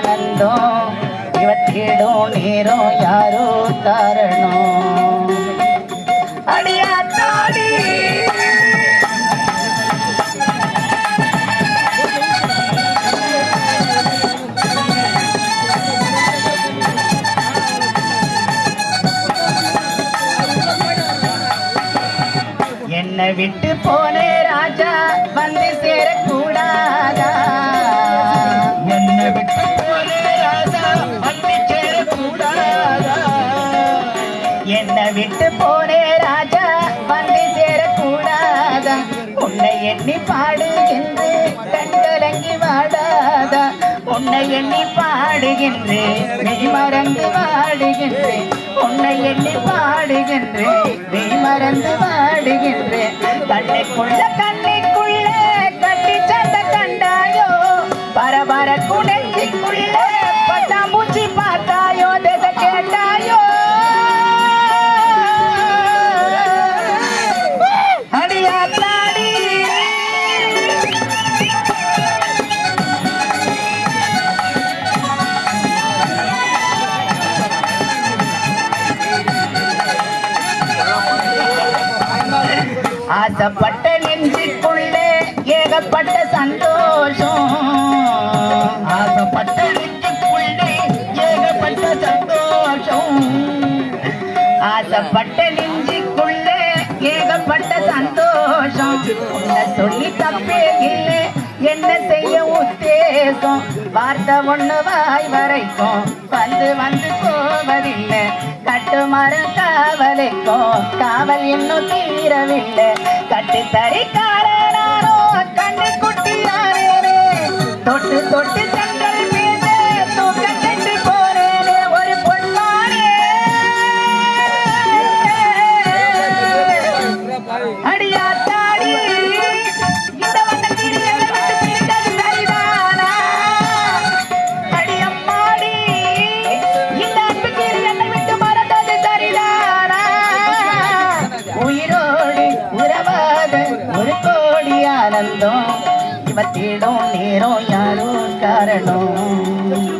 ஒரு கோடி ஆனந்தம் இவற்றிடும் நேரம் யாரோ காரணம் என்னை விட்டு போன என்னை விட்டு போனே ராஜா? வந்து சேரக்கூடாதா? உன்னை எண்ணி பாடுகின்று கண்கலங்கி வாடாதா? உன்னை எண்ணி பாடுகின்றேன் மெய் மறந்து வாடுகின்றேன் உன்னை எண்ணி பாடுகின்றேன் நீ மறந்து வாடுகின்றேன் கண்ணைக்குள்ள கண்ணைக்குள்ள கட்டி சந்த கண்டாயோ? பரபர குடைக்குள்ள ஆசைப்பட்ட நெஞ்சுக்குள்ளே ஏகப்பட்ட சந்தோஷம். ஆசைப்பட்ட நெஞ்சுக்குள்ளே ஏகப்பட்ட சந்தோஷம். ஆசைப்பட்ட நெஞ்சுக்குள்ளே ஏகப்பட்ட சந்தோஷம். சொல்லி தப்பே இல்லை என்ன செய்ய உத்தேசம்? வார்த்தை ஒண்ணு வாய் வரைக்கும். வந்து வந்து போவதில்லை. கட்டுமரம் காவலுக்கும். காவல் இன்னும் தீரவில்லை. கட்டு தறிக்காரோ கண்ணு குட்டியாரே. தொட்டு தொட்டு கோடி ஆனந்தம் இவத்திடும் நேரம் யாரோ காரணம்